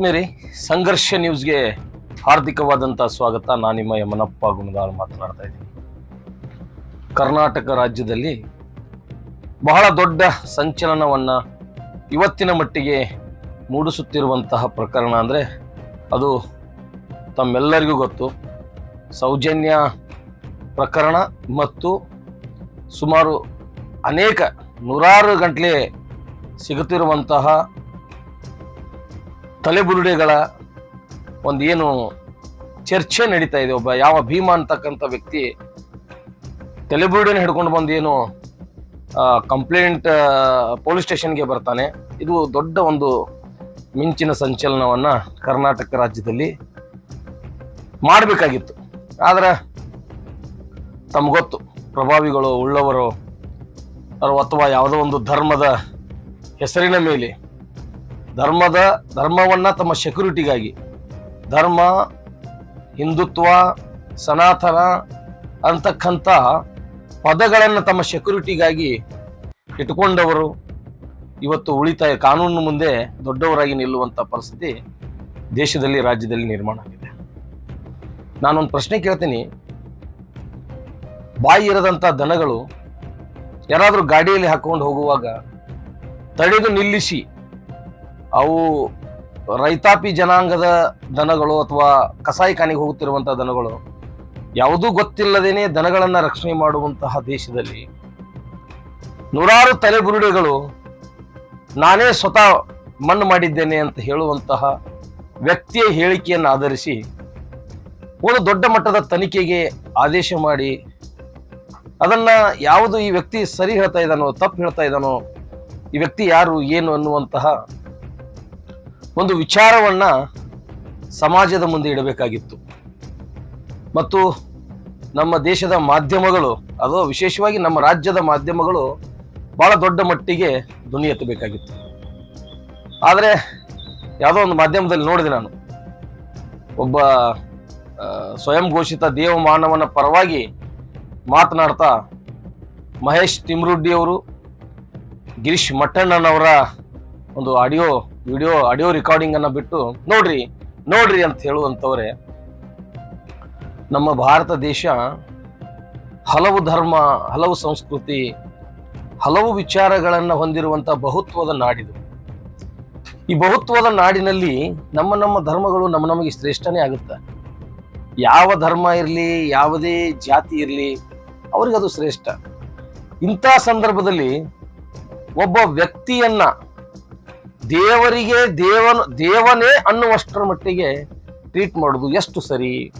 ಆತ್ಮೀಯರೇ ಸಂಘರ್ಷ ನ್ಯೂಸ್ಗೆ ಹಾರ್ದಿಕವಾದಂಥ ಸ್ವಾಗತ. ನಾನು ನಿಮ್ಮ ಯಮನಪ್ಪ ಗುಣಗಾರ್ ಮಾತನಾಡ್ತಾ ಇದ್ದೀನಿ. ಕರ್ನಾಟಕ ರಾಜ್ಯದಲ್ಲಿ ಬಹಳ ದೊಡ್ಡ ಸಂಚಲನವನ್ನು ಇವತ್ತಿನ ಮಟ್ಟಿಗೆ ಮೂಡಿಸುತ್ತಿರುವಂತಹ ಪ್ರಕರಣ ಅಂದರೆ ಅದು ತಮ್ಮೆಲ್ಲರಿಗೂ ಗೊತ್ತು. ಸೌಜನ್ಯ ಪ್ರಕರಣ ಮತ್ತು ಸುಮಾರು ಅನೇಕ ನೂರಾರು ಗಂಟಲೆ ಸಿಗುತ್ತಿರುವಂತಹ ತಲೆಬುರುಡೆಗಳ ಒಂದು ಏನು ಚರ್ಚೆ ನಡೀತಾ ಇದೆ. ಒಬ್ಬ ಯಾವ ಭೀಮ ಅಂತಕ್ಕಂಥ ವ್ಯಕ್ತಿ ತಲೆಬುರುಡೆನ ಹಿಡ್ಕೊಂಡು ಬಂದು ಏನು ಕಂಪ್ಲೇಂಟ್ ಪೊಲೀಸ್ ಸ್ಟೇಷನ್ಗೆ ಬರ್ತಾನೆ. ಇದು ದೊಡ್ಡ ಒಂದು ಮಿಂಚಿನ ಸಂಚಲನವನ್ನು ಕರ್ನಾಟಕ ರಾಜ್ಯದಲ್ಲಿ ಮಾಡಬೇಕಾಗಿತ್ತು. ಆದ್ರೆ ತಮಗೊತ್ತು ಪ್ರಭಾವಿಗಳು, ಉಳ್ಳವರು, ಅಥವಾ ಯಾವುದೋ ಒಂದು ಧರ್ಮದ ಹೆಸರಿನ ಮೇಲೆ ಧರ್ಮದ, ಧರ್ಮವನ್ನ ತಮ್ಮ ಸೆಕ್ಯೂರಿಟಿಗಾಗಿ ಧರ್ಮ, ಹಿಂದುತ್ವ, ಸನಾತನ ಅಂತಕ್ಕಂಥ ಪದಗಳನ್ನು ತಮ್ಮ ಸೆಕ್ಯೂರಿಟಿಗಾಗಿ ಇಟ್ಕೊಂಡವರು ಇವತ್ತು ಉಳಿತಾಯ ಕಾನೂನು ಮುಂದೆ ದೊಡ್ಡವರಾಗಿ ನಿಲ್ಲುವಂಥ ಪರಿಸ್ಥಿತಿ ದೇಶದಲ್ಲಿ, ರಾಜ್ಯದಲ್ಲಿ ನಿರ್ಮಾಣ ಆಗಿದೆ. ನಾನೊಂದು ಪ್ರಶ್ನೆ ಕೇಳ್ತೀನಿ. ಬಾಯಿ ಇರದಂಥ ದನಗಳು ಯಾರಾದರೂ ಗಾಡಿಯಲ್ಲಿ ಹಾಕೊಂಡು ಹೋಗುವಾಗ ತಡೆದು ನಿಲ್ಲಿಸಿ ಅವು ರೈತಾಪಿ ಜನಾಂಗದ ದನಗಳು ಅಥವಾ ಕಸಾಯಿಖಾನೆಗೆ ಹೋಗುತ್ತಿರುವಂತಹ ದನಗಳು, ಯಾವುದೂ ಗೊತ್ತಿಲ್ಲದೇನೆ ದನಗಳನ್ನ ರಕ್ಷಣೆ ಮಾಡುವಂತಹ ದೇಶದಲ್ಲಿ ನೂರಾರು ತಲೆಬುರುಡೆಗಳು ನಾನೇ ಸ್ವತಃ ಮಣ್ಣು ಮಾಡಿದ್ದೇನೆ ಅಂತ ಹೇಳುವಂತಹ ವ್ಯಕ್ತಿಯ ಹೇಳಿಕೆಯನ್ನು ಆಧರಿಸಿ ಒಂದು ದೊಡ್ಡ ಮಟ್ಟದ ತನಿಖೆಗೆ ಆದೇಶ ಮಾಡಿ ಅದನ್ನ ಯಾವುದು ಈ ವ್ಯಕ್ತಿ ಸರಿ ಹೇಳ್ತಾ ಇದ್ದಾನೋ, ತಪ್ಪು ಹೇಳ್ತಾ ಇದ್ದಾನೋ, ಈ ವ್ಯಕ್ತಿ ಯಾರು, ಏನು ಅನ್ನುವಂತಹ ಒಂದು ವಿಚಾರವನ್ನ ಸಮಾಜದ ಮುಂದೆ ಇಡಬೇಕಾಗಿತ್ತು. ಮತ್ತು ನಮ್ಮ ದೇಶದ ಮಾಧ್ಯಮಗಳು, ಅದು ವಿಶೇಷವಾಗಿ ನಮ್ಮ ರಾಜ್ಯದ ಮಾಧ್ಯಮಗಳು ಬಹಳ ದೊಡ್ಡ ಮಟ್ಟಿಗೆ ಧ್ವನಿ ಎತ್ತಬೇಕಾಗಿತ್ತು. ಆದರೆ ಯಾವುದೋ ಒಂದು ಮಾಧ್ಯಮದಲ್ಲಿ ನೋಡಿದೆ ನಾನು. ಒಬ್ಬ ಸ್ವಯಂ ಘೋಷಿತ ದೇವ ಮಾನವನ ಪರವಾಗಿ ಮಾತನಾಡ್ತಾ ಮಹೇಶ್ ತಿಮ್ರುಡ್ಡಿಯವರು ಗಿರೀಶ್ ಮಟ್ಟಣ್ಣನವರ ಒಂದು ಆಡಿಯೋ ವಿಡಿಯೋ ಆಡಿಯೋ ರೆಕಾರ್ಡಿಂಗ್ ಅನ್ನ ಬಿಟ್ಟು ನೋಡ್ರಿ ನೋಡ್ರಿ ಅಂತ ಹೇಳುವಂತವ್ರೆ, ನಮ್ಮ ಭಾರತ ದೇಶ ಹಲವು ಧರ್ಮ, ಹಲವು ಸಂಸ್ಕೃತಿ, ಹಲವು ವಿಚಾರಗಳನ್ನು ಹೊಂದಿರುವಂತ ಬಹುತ್ವದ ನಾಡಿದು. ಈ ಬಹುತ್ವದ ನಾಡಿನಲ್ಲಿ ನಮ್ಮ ನಮ್ಮ ಧರ್ಮಗಳು ನಮ್ಮ ನಮಗೆ ಶ್ರೇಷ್ಠನೇ ಆಗುತ್ತೆ. ಯಾವ ಧರ್ಮ ಇರಲಿ, ಯಾವುದೇ ಜಾತಿ ಇರಲಿ ಅವ್ರಿಗೆ ಅದು ಶ್ರೇಷ್ಠ. ಇಂಥ ಸಂದರ್ಭದಲ್ಲಿ ಒಬ್ಬ ವ್ಯಕ್ತಿಯನ್ನ ದೇವರಿಗೆ ದೇವನ ದೇವನೇ ಅನ್ನುವಷ್ಟರ ಮಟ್ಟಿಗೆ ಟ್ರೀಟ್ ಮಾಡೋದು ಎಷ್ಟು ಸರಿ?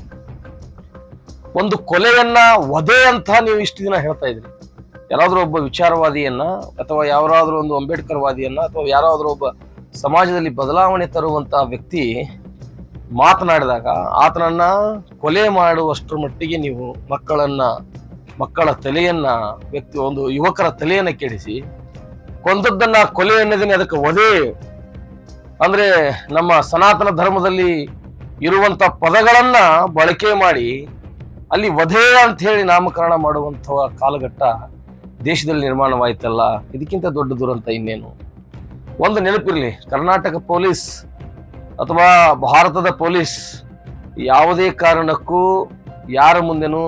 ಒಂದು ಕೊಲೆಯನ್ನ ವಧೆ ಅಂತ ನೀವು ಇಷ್ಟು ದಿನ ಹೇಳ್ತಾ ಇದ್ರಿ. ಯಾರಾದರೂ ಒಬ್ಬ ವಿಚಾರವಾದಿಯನ್ನ ಅಥವಾ ಯಾರಾದರೂ ಒಂದು ಅಂಬೇಡ್ಕರ್ ವಾದಿಯನ್ನ ಅಥವಾ ಯಾರಾದರೂ ಒಬ್ಬ ಸಮಾಜದಲ್ಲಿ ಬದಲಾವಣೆ ತರುವಂತಹ ವ್ಯಕ್ತಿ ಮಾತನಾಡಿದಾಗ ಆತನನ್ನ ಕೊಲೆ ಮಾಡುವಷ್ಟರ ಮಟ್ಟಿಗೆ ನೀವು ಮಕ್ಕಳನ್ನ, ಮಕ್ಕಳ ತಲೆಯನ್ನ, ವ್ಯಕ್ತಿ ಒಂದು ಯುವಕರ ತಲೆಯನ್ನ ಕೆಡಿಸಿ ಕೊಂದದ್ದನ್ನ ಕೊಲೆ ಅನ್ನೋದನ್ನ ಅದಕ್ಕೆ ವಧೆ ಅಂದ್ರೆ ನಮ್ಮ ಸನಾತನ ಧರ್ಮದಲ್ಲಿ ಇರುವಂತ ಪದಗಳನ್ನ ಬಳಕೆ ಮಾಡಿ ಅಲ್ಲಿ ವಧೆ ಅಂತ ಹೇಳಿ ನಾಮಕರಣ ಮಾಡುವಂತಹ ಕಾಲಘಟ್ಟ ದೇಶದಲ್ಲಿ ನಿರ್ಮಾಣವಾಯ್ತಲ್ಲ. ಇದಕ್ಕಿಂತ ದೊಡ್ಡ ದುರಂತ ಇನ್ನೇನು? ಒಂದು ನೆನಪಿರಲಿ, ಕರ್ನಾಟಕ ಪೊಲೀಸ್ ಅಥವಾ ಭಾರತದ ಪೊಲೀಸ್ ಯಾವುದೇ ಕಾರಣಕ್ಕೂ ಯಾರ ಮುಂದೆನೂ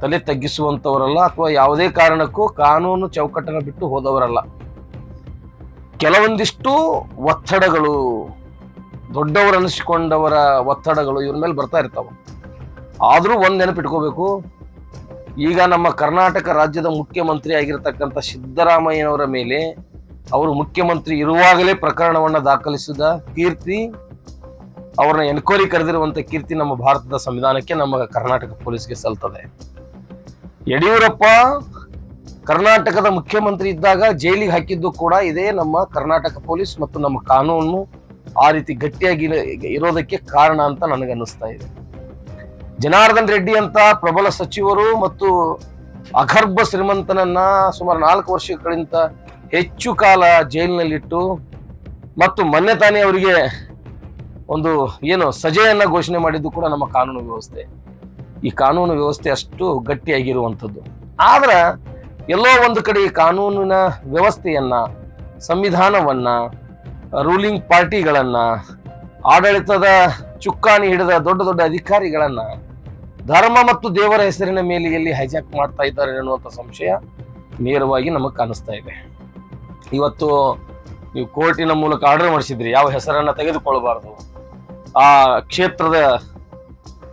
ತಲೆ ತಗ್ಗಿಸುವಂಥವರಲ್ಲ ಅಥವಾ ಯಾವುದೇ ಕಾರಣಕ್ಕೂ ಕಾನೂನು ಚೌಕಟ್ಟನ್ನು ಬಿಟ್ಟು ಹೋದವರಲ್ಲ. ಕೆಲವೊಂದಿಷ್ಟು ಒತ್ತಡಗಳು, ದೊಡ್ಡವರು ಅನಿಸಿಕೊಂಡವರ ಒತ್ತಡಗಳು ಇವ್ರ ಮೇಲೆ ಬರ್ತಾ ಇರ್ತಾವ. ಆದರೂ ಒಂದು ನೆನಪಿಟ್ಕೋಬೇಕು, ಈಗ ನಮ್ಮ ಕರ್ನಾಟಕ ರಾಜ್ಯದ ಮುಖ್ಯಮಂತ್ರಿ ಆಗಿರತಕ್ಕಂಥ ಸಿದ್ದರಾಮಯ್ಯನವರ ಮೇಲೆ ಅವರು ಮುಖ್ಯಮಂತ್ರಿ ಇರುವಾಗಲೇ ಪ್ರಕರಣವನ್ನು ದಾಖಲಿಸಿದ ಕೀರ್ತಿ, ಅವ್ರನ್ನ ಎನ್ಕ್ವೈರಿ ಕರೆದಿರುವಂಥ ಕೀರ್ತಿ ನಮ್ಮ ಭಾರತದ ಸಂವಿಧಾನಕ್ಕೆ ನಮ್ಮ ಕರ್ನಾಟಕ ಪೊಲೀಸ್ಗೆ ಸಲ್ತದೆ. ಯಡಿಯೂರಪ್ಪ ಕರ್ನಾಟಕದ ಮುಖ್ಯಮಂತ್ರಿ ಇದ್ದಾಗ ಜೈಲಿಗೆ ಹಾಕಿದ್ದು ಕೂಡ ಇದೇ ನಮ್ಮ ಕರ್ನಾಟಕ ಪೊಲೀಸ್ ಮತ್ತು ನಮ್ಮ ಕಾನೂನು ಆ ರೀತಿ ಗಟ್ಟಿಯಾಗಿ ಇರೋದಕ್ಕೆ ಕಾರಣ ಅಂತ ನನಗನ್ನಿಸ್ತಾ ಇದೆ. ಜನಾರ್ದನ್ ರೆಡ್ಡಿ ಅಂತ ಪ್ರಬಲ ಸಚಿವರು ಮತ್ತು ಅಗರ್ಭ ಶ್ರೀಮಂತನನ್ನ ಸುಮಾರು ನಾಲ್ಕು ವರ್ಷಗಳಿಂದ ಹೆಚ್ಚು ಕಾಲ ಜೈಲಿನಲ್ಲಿಟ್ಟು ಮತ್ತು ಮೊನ್ನೆ ತಾನೇ ಅವರಿಗೆ ಒಂದು ಏನು ಸಜೆಯನ್ನ ಘೋಷಣೆ ಮಾಡಿದ್ದು ಕೂಡ ನಮ್ಮ ಕಾನೂನು ವ್ಯವಸ್ಥೆ. ಈ ಕಾನೂನು ವ್ಯವಸ್ಥೆ ಅಷ್ಟು ಗಟ್ಟಿಯಾಗಿರುವಂಥದ್ದು. ಆದ್ರೆ ಎಲ್ಲೋ ಒಂದು ಕಡೆ ಕಾನೂನಿನ ವ್ಯವಸ್ಥೆಯನ್ನ, ಸಂವಿಧಾನವನ್ನ ರೂಲಿಂಗ್ ಪಾರ್ಟಿಗಳನ್ನ ಆಡಳಿತದ ಚುಕ್ಕಾಣಿ ಹಿಡಿದ ದೊಡ್ಡ ದೊಡ್ಡ ಅಧಿಕಾರಿಗಳನ್ನ ಧರ್ಮ ಮತ್ತು ದೇವರ ಹೆಸರಿನ ಮೇಲೆ ಎಲ್ಲಿ ಹೈಜಾಕ್ ಮಾಡ್ತಾ ಇದ್ದಾರೆ ಅನ್ನುವಂಥ ಸಂಶಯ ನೇರವಾಗಿ ನಮಗೆ ಕಾಣಿಸ್ತಾ ಇದೆ. ಇವತ್ತು ನೀವು ಕೋರ್ಟಿನ ಮೂಲಕ ಆರ್ಡರ್ ಮಾಡಿಸಿದ್ರಿ, ಯಾವ ಹೆಸರನ್ನು ತೆಗೆದುಕೊಳ್ಬಾರ್ದು, ಆ ಕ್ಷೇತ್ರದ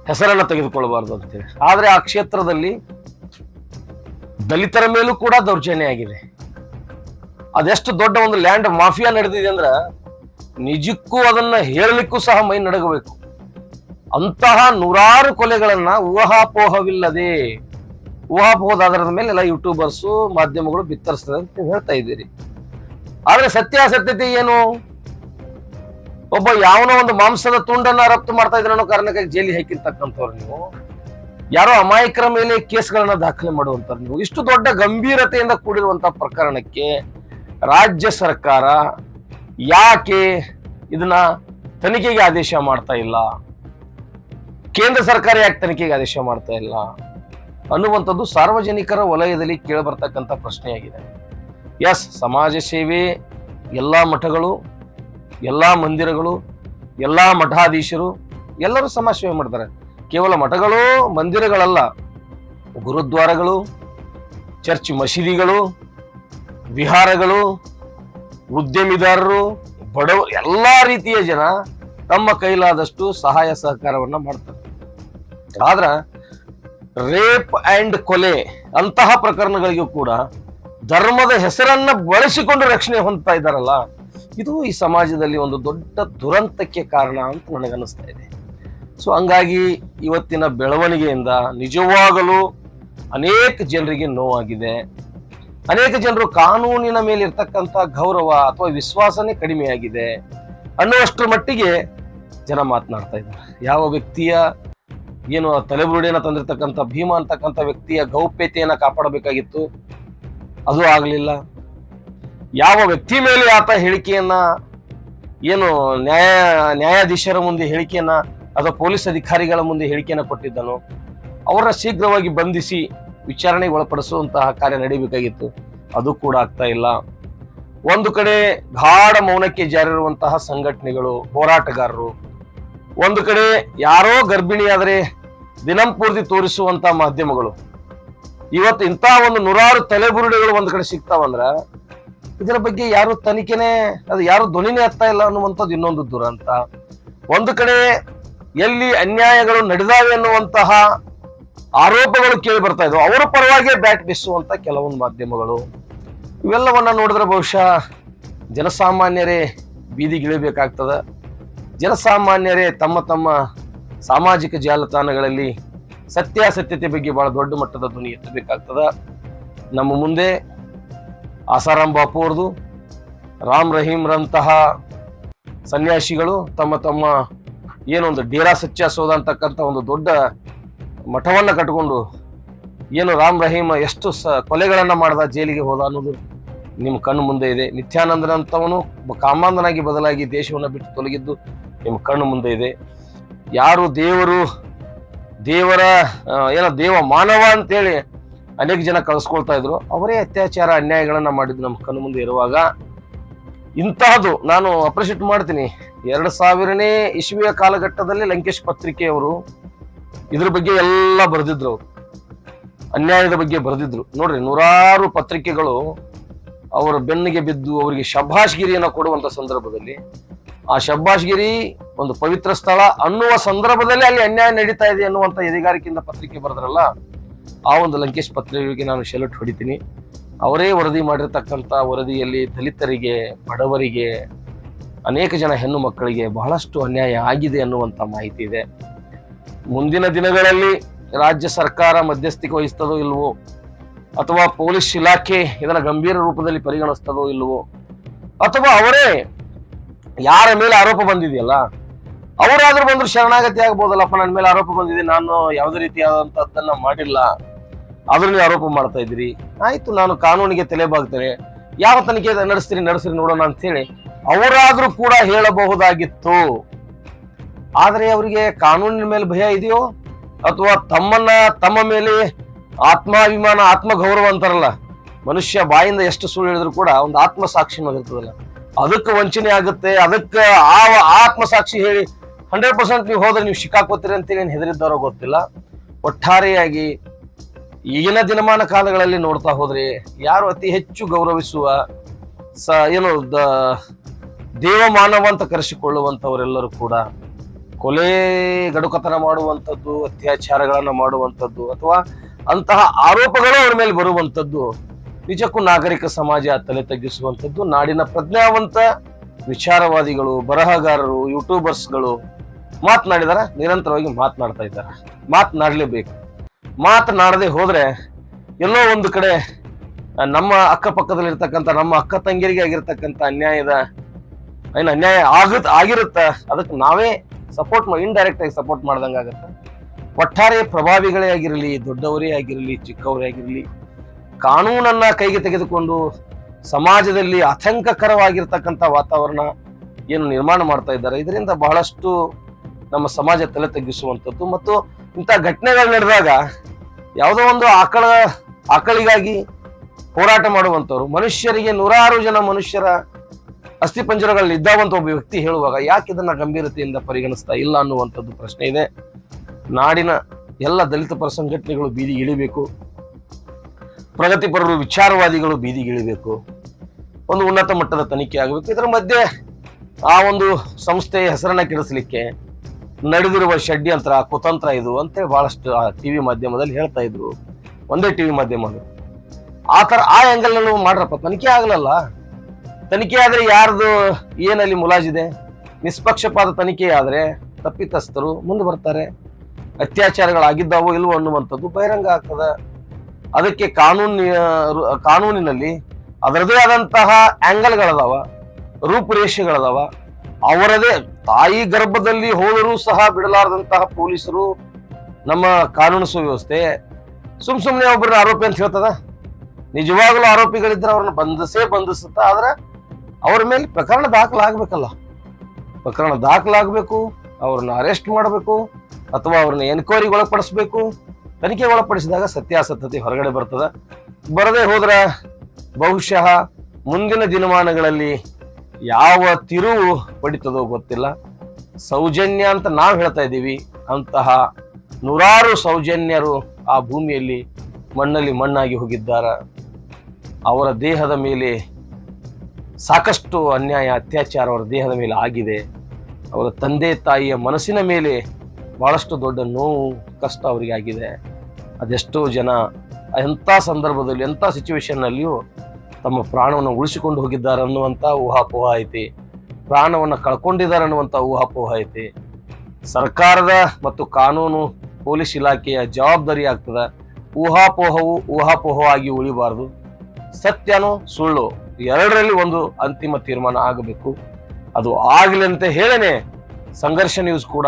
ಹೆಸರನ್ನು ತೆಗೆದುಕೊಳ್ಬಾರ್ದು ಅಂತೇಳಿ. ಆದರೆ ಆ ಕ್ಷೇತ್ರದಲ್ಲಿ ದಲಿತರ ಮೇಲೂ ಕೂಡ ದೌರ್ಜನ್ಯ ಆಗಿದೆ. ಅದೆಷ್ಟು ದೊಡ್ಡ ಒಂದು ಲ್ಯಾಂಡ್ ಮಾಫಿಯಾ ನಡೆದಿದೆ ಅಂದ್ರೆ ನಿಜಕ್ಕೂ ಅದನ್ನ ಹೇಳಲಿಕ್ಕೂ ಸಹ ಮೈ ನಡಗಬೇಕು. ಅಂತಹ ನೂರಾರು ಕೊಲೆಗಳನ್ನ ಊಹಾಪೋಹವಿಲ್ಲದೆ ಊಹಾಪೋಹದ ಆಧಾರದ ಮೇಲೆ ಎಲ್ಲ ಯೂಟ್ಯೂಬರ್ಸು, ಮಾಧ್ಯಮಗಳು ಬಿತ್ತರಿಸ್ತದೆ ಅಂತ ಹೇಳ್ತಾ ಇದ್ದೀರಿ. ಆದ್ರೆ ಸತ್ಯಾಸತ್ಯತೆ ಏನು? ಒಬ್ಬ ಯಾವನೋ ಒಂದು ಮಾಂಸದ ತುಂಡನ್ನ ರಫ್ತು ಮಾಡ್ತಾ ಇದ್ರೆ ಅನ್ನೋ ಕಾರಣಕ್ಕಾಗಿ ಜೈಲಿಗೆ ಹಾಕಿರ್ತಕ್ಕಂಥವ್ರು ನೀವು. ಯಾರೋ ಅಮಾಯಕರ ಮೇಲೆ ಕೇಸ್ಗಳನ್ನ ದಾಖಲೆ ಮಾಡುವಂತ ನೀವು. ಇಷ್ಟು ದೊಡ್ಡ ಗಂಭೀರತೆಯಿಂದ ಕೂಡಿರುವಂತ ಪ್ರಕರಣಕ್ಕೆ ರಾಜ್ಯ ಸರ್ಕಾರ ಯಾಕೆ ಇದನ್ನ ತನಿಖೆಗೆ ಆದೇಶ ಮಾಡ್ತಾ ಇಲ್ಲ? ಕೇಂದ್ರ ಸರ್ಕಾರ ಯಾಕೆ ತನಿಖೆಗೆ ಆದೇಶ ಮಾಡ್ತಾ ಇಲ್ಲ? ಅನ್ನುವಂಥದ್ದು ಸಾರ್ವಜನಿಕರ ವಲಯದಲ್ಲಿ ಕೇಳಬರ್ತಕ್ಕಂಥ ಪ್ರಶ್ನೆಯಾಗಿದೆ. ಎಸ್, ಸಮಾಜ ಸೇವೆ, ಎಲ್ಲ ಮಠಗಳು, ಎಲ್ಲ ಮಂದಿರಗಳು, ಎಲ್ಲ ಮಠಾಧೀಶರು ಎಲ್ಲರೂ ಸಮಾಜ ಸೇವೆ ಮಾಡ್ತಾರೆ. ಕೇವಲ ಮಠಗಳು, ಮಂದಿರಗಳಲ್ಲ. ಗುರುದ್ವಾರಗಳು, ಚರ್ಚ್ ಮಸೀದಿಗಳು, ವಿಹಾರಗಳು, ಉದ್ಯಮಿದಾರರು ಬಡವ ಎಲ್ಲ ರೀತಿಯ ಜನ ತಮ್ಮ ಕೈಲಾದಷ್ಟು ಸಹಾಯ ಸಹಕಾರವನ್ನು ಮಾಡ್ತಾರೆ. ಆದ್ರೆ ರೇಪ್ ಆ್ಯಂಡ್ ಕೊಲೆ ಅಂತಹ ಪ್ರಕರಣಗಳಿಗೂ ಕೂಡ ಧರ್ಮದ ಹೆಸರನ್ನ ಬಳಸಿಕೊಂಡು ರಕ್ಷಣೆ ಹೊಂದ್ತಾ ಇದ್ದಾರಲ್ಲ, ಇದು ಈ ಸಮಾಜದಲ್ಲಿ ಒಂದು ದೊಡ್ಡ ದುರಂತಕ್ಕೆ ಕಾರಣ ಅಂತ ನನಗನ್ನಿಸ್ತಾ ಇದೆ. ಸೊ ಹಂಗಾಗಿ ಇವತ್ತಿನ ಬೆಳವಣಿಗೆಯಿಂದ ನಿಜವಾಗಲೂ ಅನೇಕ ಜನರಿಗೆ ನೋವಾಗಿದೆ. ಅನೇಕ ಜನರು ಕಾನೂನಿನ ಮೇಲೆ ಇರ್ತಕ್ಕಂಥ ಗೌರವ ಅಥವಾ ವಿಶ್ವಾಸನೇ ಕಡಿಮೆಯಾಗಿದೆ. ಅನ್ನುವಷ್ಟರ ಮಟ್ಟಿಗೆ ಜನ ಮಾತನಾಡ್ತಾ ಇದ್ದಾರೆ. ಯಾವ ವ್ಯಕ್ತಿಯ ಏನು ತಲೆಬುರುಡೆಯನ್ನ ತಂದಿರತಕ್ಕಂಥ, ಭೀಮ ಅಂತಕ್ಕಂಥ ವ್ಯಕ್ತಿಯ ಗೌಪ್ಯತೆಯನ್ನು ಕಾಪಾಡಬೇಕಾಗಿತ್ತು? ಅದು ಆಗಲಿಲ್ಲ. ಯಾವ ವ್ಯಕ್ತಿ ಮೇಲೆ ಆತ ಹೇಳಿಕೆಯನ್ನ, ಏನು ನ್ಯಾಯ, ನ್ಯಾಯಾಧೀಶರ ಮುಂದೆ ಹೇಳಿಕೆಯನ್ನ ಅಥವಾ ಪೊಲೀಸ್ ಅಧಿಕಾರಿಗಳ ಮುಂದೆ ಹೇಳಿಕೆಯನ್ನು ಕೊಟ್ಟಿದ್ದನು ಅವರ ಶೀಘ್ರವಾಗಿ ಬಂಧಿಸಿ ವಿಚಾರಣೆಗೆ ಒಳಪಡಿಸುವಂತಹ ಕಾರ್ಯ ನಡೀಬೇಕಾಗಿತ್ತು. ಅದು ಕೂಡ ಆಗ್ತಾ ಇಲ್ಲ. ಒಂದು ಕಡೆ ಗಾಢ ಮೌನಕ್ಕೆ ಜಾರಿರುವಂತಹ ಸಂಘಟನೆಗಳು, ಹೋರಾಟಗಾರರು, ಒಂದು ಕಡೆ ಯಾರೋ ಗರ್ಭಿಣಿಯಾದರೆ ದಿನಂಪೂರ್ತಿ ತೋರಿಸುವಂತಹ ಮಾಧ್ಯಮಗಳು. ಇವತ್ತು ಇಂತಹ ಒಂದು ನೂರಾರು ತಲೆಬುರುಡೆಗಳು ಒಂದು ಕಡೆ ಸಿಗ್ತಾವಂದ್ರ, ಇದರ ಬಗ್ಗೆ ಯಾರು ತನಿಖೆನೆ, ಅದು ಯಾರು ಧ್ವನಿನೇ ಹತ್ತಾ ಇಲ್ಲ ಅನ್ನುವಂಥದ್ದು ಇನ್ನೊಂದು ದುರಂತ. ಒಂದು ಕಡೆ ಎಲ್ಲಿ ಅನ್ಯಾಯಗಳು ನಡೆದಾವೆ ಅನ್ನುವಂತಹ ಆರೋಪಗಳು ಕೇಳಿ ಬರ್ತಾ ಇದ್ವು. ಅವರ ಪರವಾಗಿ ಬ್ಯಾಟ್ ಬೀಸುವಂತ ಕೆಲವೊಂದು ಮಾಧ್ಯಮಗಳು. ಇವೆಲ್ಲವನ್ನ ನೋಡಿದ್ರೆ ಬಹುಶಃ ಜನಸಾಮಾನ್ಯರೇ ಬೀದಿಗಿಳಿಬೇಕಾಗ್ತದ ಜನಸಾಮಾನ್ಯರೇ ತಮ್ಮ ತಮ್ಮ ಸಾಮಾಜಿಕ ಜಾಲತಾಣಗಳಲ್ಲಿ ಸತ್ಯಾಸತ್ಯತೆ ಬಗ್ಗೆ ಬಹಳ ದೊಡ್ಡ ಮಟ್ಟದ ಧ್ವನಿ ಎತ್ತಬೇಕಾಗ್ತದ. ನಮ್ಮ ಮುಂದೆ ಆಸಾರಾಮ್ ಬಾಪು ಅವ್ರದ್ದು, ರಾಮ್ ರಹೀಮ್ರಂತಹ ಸನ್ಯಾಸಿಗಳು ತಮ್ಮ ತಮ್ಮ ಏನೊಂದು ಡೇರಾ ಸತ್ಯ ಸೋದ ಅಂತಕ್ಕಂಥ ಒಂದು ದೊಡ್ಡ ಮಠವನ್ನು ಕಟ್ಕೊಂಡು ಏನು ರಾಮ್ ರಹೀಮ್ ಎಷ್ಟು ಸ ಕೊಲೆಗಳನ್ನು ಮಾಡ್ದ ಜೈಲಿಗೆ ಹೋದ ಅನ್ನೋದು ನಿಮ್ಮ ಕಣ್ಣು ಮುಂದೆ ಇದೆ. ನಿತ್ಯಾನಂದನಂತವನು ಒಬ್ಬ ಕಾಮಾಂಧನಾಗಿ ಬದಲಾಗಿ ದೇಶವನ್ನು ಬಿಟ್ಟು ತೊಲಗಿದ್ದು ನಿಮ್ಮ ಕಣ್ಣು ಮುಂದೆ ಇದೆ. ಯಾರು ದೇವರು, ದೇವರ ಏನೋ ದೇವ ಮಾನವ ಅಂತೇಳಿ ಅನೇಕ ಜನ ಕಳಿಸ್ಕೊಳ್ತಾ ಇದ್ರು. ಅವರೇ ಅತ್ಯಾಚಾರ, ಅನ್ಯಾಯಗಳನ್ನು ಮಾಡಿದ್ದು ನಮ್ಮ ಕಣ್ಣು ಮುಂದೆ ಇರುವಾಗ ಇಂತಹದ್ದು ನಾನು ಅಪ್ರಿಷಿಯೇಟ್ ಮಾಡ್ತೀನಿ. ಎರಡು ಸಾವಿರನೇ ಇಸ್ವಿಯ ಕಾಲಘಟ್ಟದಲ್ಲಿ ಲಂಕೇಶ್ ಪತ್ರಿಕೆಯವರು ಇದ್ರ ಬಗ್ಗೆ ಎಲ್ಲ ಬರೆದಿದ್ರು ಅವರು. ಅನ್ಯಾಯದ ಬಗ್ಗೆ ಬರೆದಿದ್ರು. ನೋಡ್ರಿ, ನೂರಾರು ಪತ್ರಿಕೆಗಳು ಅವರ ಬೆನ್ನಿಗೆ ಬಿದ್ದು ಅವರಿಗೆ ಶಭಾಷ್ಗಿರಿಯನ್ನು ಕೊಡುವಂತ ಸಂದರ್ಭದಲ್ಲಿ, ಆ ಶಬ್ಬಾಷ್ಗಿರಿ ಒಂದು ಪವಿತ್ರ ಸ್ಥಳ ಅನ್ನುವ ಸಂದರ್ಭದಲ್ಲಿ ಅಲ್ಲಿ ಅನ್ಯಾಯ ನಡೀತಾ ಇದೆ ಅನ್ನುವಂಥ ಎದೆಗಾರಿಕೆಯಿಂದ ಪತ್ರಿಕೆ ಬರೆದ್ರಲ್ಲ, ಆ ಒಂದು ಲಂಕೇಶ್ ಪತ್ರಿಕೆಗೆ ನಾನು ಶೆಲಟ್ ಹೊಡಿತೀನಿ. ಅವರೇ ವರದಿ ಮಾಡಿರ್ತಕ್ಕಂಥ ವರದಿಯಲ್ಲಿ ದಲಿತರಿಗೆ, ಬಡವರಿಗೆ, ಅನೇಕ ಜನ ಹೆಣ್ಣು ಮಕ್ಕಳಿಗೆ ಬಹಳಷ್ಟು ಅನ್ಯಾಯ ಆಗಿದೆ ಅನ್ನುವಂಥ ಮಾಹಿತಿ ಇದೆ. ಮುಂದಿನ ದಿನಗಳಲ್ಲಿ ರಾಜ್ಯ ಸರ್ಕಾರ ಮಧ್ಯಸ್ಥಿಕೆ ವಹಿಸ್ತದೋ ಇಲ್ವೋ, ಅಥವಾ ಪೊಲೀಸ್ ಇಲಾಖೆ ಇದನ್ನು ಗಂಭೀರ ರೂಪದಲ್ಲಿ ಪರಿಗಣಿಸ್ತದೋ ಇಲ್ವೋ, ಅಥವಾ ಅವರೇ ಯಾರ ಮೇಲೆ ಆರೋಪ ಬಂದಿದೆಯಲ್ಲ, ಅವರಾದ್ರೂ ಬಂದ್ರು ಶರಣಾಗತಿ ಆಗ್ಬೋದಲ್ಲಪ್ಪ ನನ್ನ ಮೇಲೆ ಆರೋಪ ಬಂದಿದೆ, ನಾನು ಯಾವುದೇ ರೀತಿಯಾದಂತದ್ದನ್ನ ಮಾಡಿಲ್ಲ. ನೀವು ಆರೋಪ ಮಾಡ್ತಾ ಇದ್ದೀರಿ. ಆಯ್ತು, ನಾನು ಕಾನೂನಿಗೆ ತಲೆ ಬಾಗ್ತೇನೆ ಯಾವ ತನಿಖೆ ನಡೆಸ್ತೀರಿ, ನಡೆಸ್ರಿ ನೋಡೋಣ ಅಂತ ಹೇಳಿ ಅವರಾದ್ರೂ ಕೂಡ ಹೇಳಬಹುದಾಗಿತ್ತು. ಆದರೆ ಅವರಿಗೆ ಕಾನೂನಿನ ಮೇಲೆ ಭಯ ಇದೆಯೋ? ಅಥವಾ ತಮ್ಮನ್ನ ತಮ್ಮ ಮೇಲೆ ಆತ್ಮಾಭಿಮಾನ, ಆತ್ಮಗೌರವ ಅಂತಾರಲ್ಲ, ಮನುಷ್ಯ ಬಾಯಿಂದ ಎಷ್ಟು ಸುಳ್ಳು ಹೇಳಿದ್ರು ಕೂಡ ಒಂದು ಆತ್ಮಸಾಕ್ಷಿ ಅನ್ನೋದು ಇರ್ತದಲ್ಲ, ಅದಕ್ಕೆ ವಂಚನೆ ಆಗುತ್ತೆ. ಅದಕ್ಕೆ ಆ ಆತ್ಮಸಾಕ್ಷಿ ಹೇಳಿ ಹಂಡ್ರೆಡ್ ಪರ್ಸೆಂಟ್ ನೀವು ಹೋದ್ರೆ ನೀವು ಶಿಕಾಕೋತೀರಿ ಅಂತೇಳಿ ಏನು ಹೆದರಿದ್ದಾರೋ ಗೊತ್ತಿಲ್ಲ. ಒಟ್ಟಾರೆಯಾಗಿ ಈಗಿನ ದಿನಮಾನ ಕಾಲಗಳಲ್ಲಿ ನೋಡ್ತಾ ಹೋದ್ರೆ ಯಾರು ಅತಿ ಹೆಚ್ಚು ಗೌರವಿಸುವ ಸ, ಏನು ದ, ದೇವ ಮಾನವ ಅಂತ ಕರೆಸಿಕೊಳ್ಳುವಂಥವರೆಲ್ಲರೂ ಕೂಡ ಕೊಲೆ ಗಡುಕತನ ಮಾಡುವಂಥದ್ದು, ಅತ್ಯಾಚಾರಗಳನ್ನು ಮಾಡುವಂಥದ್ದು ಅಥವಾ ಅಂತಹ ಆರೋಪಗಳು ಅವ್ರ ಮೇಲೆ ಬರುವಂಥದ್ದು ನಿಜಕ್ಕೂ ನಾಗರಿಕ ಸಮಾಜ ತಲೆ ತಗ್ಗಿಸುವಂಥದ್ದು, ನಾಡಿನ ಪ್ರಜ್ಞಾವಂತ ವಿಚಾರವಾದಿಗಳು, ಬರಹಗಾರರು ಯೂಟ್ಯೂಬರ್ಸ್ಗಳು ಮಾತನಾಡಿದಾರ, ನಿರಂತರವಾಗಿ ಮಾತನಾಡ್ತಾ ಇದ್ದಾರೆ. ಮಾತನಾಡಲೇಬೇಕು. ಮಾತನಾಡದೆ ಹೋದರೆ ಎಲ್ಲೋ ಒಂದು ಕಡೆ ನಮ್ಮ ಅಕ್ಕಪಕ್ಕದಲ್ಲಿರ್ತಕ್ಕಂಥ ನಮ್ಮ ಅಕ್ಕ ತಂಗಿರಿಗೆ ಆಗಿರ್ತಕ್ಕಂಥ ಅನ್ಯಾಯದ, ಏನು ಅನ್ಯಾಯ ಆಗತ್ ಆಗಿರುತ್ತ? ಅದಕ್ಕೆ ನಾವೇ ಸಪೋರ್ಟ್ ಇಂಡೈರೆಕ್ಟ್ ಆಗಿ ಸಪೋರ್ಟ್ ಮಾಡ್ದಂಗೆ ಆಗತ್ತೆ. ಒಟ್ಟಾರೆ ಪ್ರಭಾವಿಗಳೇ ಆಗಿರಲಿ, ದೊಡ್ಡವರೇ ಆಗಿರಲಿ, ಚಿಕ್ಕವರೇ ಆಗಿರಲಿ, ಕಾನೂನನ್ನ ಕೈಗೆ ತೆಗೆದುಕೊಂಡು ಸಮಾಜದಲ್ಲಿ ಆತಂಕಕರವಾಗಿರ್ತಕ್ಕಂಥ ವಾತಾವರಣ ಏನು ನಿರ್ಮಾಣ ಮಾಡ್ತಾ ಇದ್ದಾರೆ. ಇದರಿಂದ ಬಹಳಷ್ಟು ನಮ್ಮ ಸಮಾಜ ತಲೆ ತಗ್ಗಿಸುವಂಥದ್ದು ಮತ್ತು ಇಂಥ ಘಟನೆಗಳು ನಡೆದಾಗ ಯಾವುದೋ ಒಂದು ಆಕಳ, ಆಕಳಿಗಾಗಿ ಹೋರಾಟ ಮಾಡುವಂಥವ್ರು, ಮನುಷ್ಯರಿಗೆ ನೂರಾರು ಜನ ಮನುಷ್ಯರ ಅಸ್ಥಿಪಂಜರಗಳಲ್ಲಿ ಇದ್ದಾವಂತ ಒಬ್ಬ ವ್ಯಕ್ತಿ ಹೇಳುವಾಗ ಯಾಕೆ ಇದನ್ನ ಗಂಭೀರತೆಯಿಂದ ಪರಿಗಣಿಸ್ತಾ ಇಲ್ಲ ಅನ್ನುವಂಥದ್ದು ಪ್ರಶ್ನೆ ಇದೆ. ನಾಡಿನ ಎಲ್ಲ ದಲಿತ ಪರ ಸಂಘಟನೆಗಳು ಬೀದಿಗೆ ಇಳಿಬೇಕು. ಪ್ರಗತಿಪರರು ವಿಚಾರವಾದಿಗಳು ಬೀದಿಗೆ ಇಳಿಬೇಕು. ಒಂದು ಉನ್ನತ ಮಟ್ಟದ ತನಿಖೆ ಆಗಬೇಕು. ಇದರ ಮಧ್ಯೆ ಆ ಒಂದು ಸಂಸ್ಥೆಯ ಹೆಸರನ್ನ ಕೆಡಿಸ್ಲಿಕ್ಕೆ ನಡೆದಿರುವ ಷಡ್ಯಂತ್ರ ಕುತಂತ್ರ ಇದು ಅಂತೇಳಿ ಬಹಳಷ್ಟು, ಆ ಟಿವಿ ಮಾಧ್ಯಮದಲ್ಲಿ ಹೇಳ್ತಾ ಇದ್ರು. ಒಂದೇ ಟಿವಿ ಮಾಧ್ಯಮ ಆ ಥರ, ಆ ಮಾಡ್ರಪ್ಪ. ತನಿಖೆ ಆಗಲಲ್ಲ. ತನಿಖೆ ಆದ್ರೆ ಯಾರ್ದು, ಏನಲ್ಲಿ ಮುಲಾಜಿದೆ ನಿಷ್ಪಕ್ಷಪಾತ ತನಿಖೆ ಆದ್ರೆ ತಪ್ಪಿತಸ್ಥರು ಮುಂದೆ ಬರ್ತಾರೆ. ಅತ್ಯಾಚಾರಗಳಾಗಿದ್ದಾವೋ ಇಲ್ವೋ ಅನ್ನುವಂಥದ್ದು ಬಹಿರಂಗ ಆಗ್ತದೆ. ಅದಕ್ಕೆ ಕಾನೂನಿನ ಕಾನೂನಿನಲ್ಲಿ ಅದರದೇ ಆದಂತಹ ಆ್ಯಂಗಲ್ಗಳದಾವ ರೂಪುರೇಷೆಗಳದಾವ. ಅವರದೇ ತಾಯಿ ಗರ್ಭದಲ್ಲಿ ಹೋದರೂ ಸಹ ಬಿಡಲಾರದಂತಹ ಪೊಲೀಸರು ನಮ್ಮ ಕಾನೂನು ಸುವ್ಯವಸ್ಥೆ. ಸುಮ್ ಸುಮ್ಮನೆ ಒಬ್ಬರನ್ನ ಆರೋಪಿ ಅಂತ ಹೇಳ್ತದ? ನಿಜವಾಗ್ಲೂ ಆರೋಪಿಗಳಿದ್ರೆ ಅವ್ರನ್ನ ಬಂಧಿಸೇ ಬಂಧಿಸುತ್ತ, ಆದ್ರೆ ಅವ್ರ ಮೇಲೆ ಪ್ರಕರಣ ದಾಖಲಾಗಬೇಕಲ್ಲ. ಪ್ರಕರಣ ದಾಖಲಾಗಬೇಕು, ಅವ್ರನ್ನ ಅರೆಸ್ಟ್ ಮಾಡಬೇಕು, ಅಥವಾ ಅವ್ರನ್ನ ಎನ್ಕ್ವೈರಿಗೆ ಒಳಪಡಿಸ್ಬೇಕು. ತನಿಖೆ ಒಳಪಡಿಸಿದಾಗ ಸತ್ಯಾಸತ್ಯತೆ ಹೊರಗಡೆ ಬರ್ತದೆ. ಬರದೇ ಹೋದ್ರ ಬಹುಶಃ ಮುಂದಿನ ದಿನಮಾನಗಳಲ್ಲಿ ಯಾವ ತಿರುವು ಪಡಿತದೋ ಗೊತ್ತಿಲ್ಲ. ಸೌಜನ್ಯ ಅಂತ ನಾವು ಹೇಳ್ತಾ ಇದ್ದೀವಿ. ಅಂತಹ ನೂರಾರು ಸೌಜನ್ಯರು ಆ ಭೂಮಿಯಲ್ಲಿ ಮಣ್ಣಲ್ಲಿ ಮಣ್ಣಾಗಿ ಹೋಗಿದ್ದಾರೆ. ಅವರ ದೇಹದ ಮೇಲೆ ಸಾಕಷ್ಟು ಅನ್ಯಾಯ, ಅತ್ಯಾಚಾರ ಅವರ ದೇಹದ ಮೇಲೆ ಆಗಿದೆ. ಅವರ ತಂದೆ, ತಾಯಿಯ ಮನಸ್ಸಿನ ಮೇಲೆ ಭಾಳಷ್ಟು ದೊಡ್ಡ ನೋವು, ಕಷ್ಟ ಅವರಿಗೆ ಆಗಿದೆ. ಅದೆಷ್ಟೋ ಜನ ಎಂಥ ಸಂದರ್ಭದಲ್ಲಿ, ಎಂಥ ಸಿಚುವೇಶನ್ನಲ್ಲಿಯೂ ತಮ್ಮ ಪ್ರಾಣವನ್ನು ಉಳಿಸಿಕೊಂಡು ಹೋಗಿದ್ದಾರೆ ಅನ್ನುವಂಥ ಊಹಾಪೋಹ ಐತಿ. ಪ್ರಾಣವನ್ನು ಕಳ್ಕೊಂಡಿದ್ದಾರೆ ಅನ್ನುವಂಥ ಊಹಾಪೋಹ ಐತಿ. ಸರ್ಕಾರದ ಮತ್ತು ಕಾನೂನು, ಪೊಲೀಸ್ ಇಲಾಖೆಯ ಜವಾಬ್ದಾರಿ ಆಗ್ತದೆ. ಊಹಾಪೋಹವು ಊಹಾಪೋಹವಾಗಿ ಉಳಿಬಾರ್ದು. ಸತ್ಯನೋ ಸುಳ್ಳು ಎರಡರಲ್ಲಿ ಒಂದು ಅಂತಿಮ ತೀರ್ಮಾನ ಆಗಬೇಕು. ಅದು ಆಗಲಿ ಅಂತ ಹೇಳನೆ, ಸಂಘರ್ಷ ನ್ಯೂಸ್ ಕೂಡ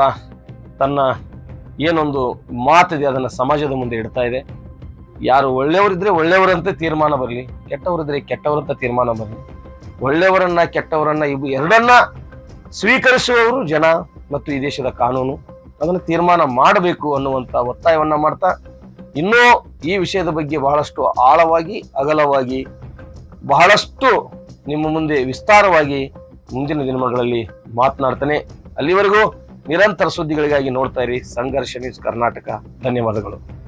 ತನ್ನ ಏನೊಂದು ಮಾತಿದೆ, ಅದನ್ನು ಸಮಾಜದ ಮುಂದೆ ಇಡ್ತಾ ಇದೆ. ಯಾರು ಒಳ್ಳೆಯವರಿದ್ರೆ ಒಳ್ಳೆಯವರಂತೆ ತೀರ್ಮಾನ ಬರಲಿ ಕೆಟ್ಟವರಿದ್ರೆ ಕೆಟ್ಟವರಂತ ತೀರ್ಮಾನ ಬರಲಿ. ಒಳ್ಳೆಯವರನ್ನ, ಕೆಟ್ಟವರನ್ನ ಇವು ಎರಡನ್ನ ಸ್ವೀಕರಿಸುವವರು ಜನ ಮತ್ತು ಈ ದೇಶದ ಕಾನೂನು. ಅದನ್ನು ತೀರ್ಮಾನ ಮಾಡಬೇಕು ಅನ್ನುವಂಥ ಒತ್ತಾಯವನ್ನು ಮಾಡ್ತಾ, ಇನ್ನೂ ಈ ವಿಷಯದ ಬಗ್ಗೆ ಬಹಳಷ್ಟು ಆಳವಾಗಿ, ಅಗಲವಾಗಿ, ಬಹಳಷ್ಟು ನಿಮ್ಮ ಮುಂದೆ ವಿಸ್ತಾರವಾಗಿ ಮುಂದಿನ ದಿನಗಳಲ್ಲಿ ಮಾತನಾಡ್ತಾನೆ. ಅಲ್ಲಿವರೆಗೂ ನಿರಂತರ ಸುದ್ದಿಗಳಿಗಾಗಿ ನೋಡ್ತಾ ಇರಿ ಸಂಘರ್ಷ ನ್ಯೂಸ್ ಕರ್ನಾಟಕ. ಧನ್ಯವಾದಗಳು.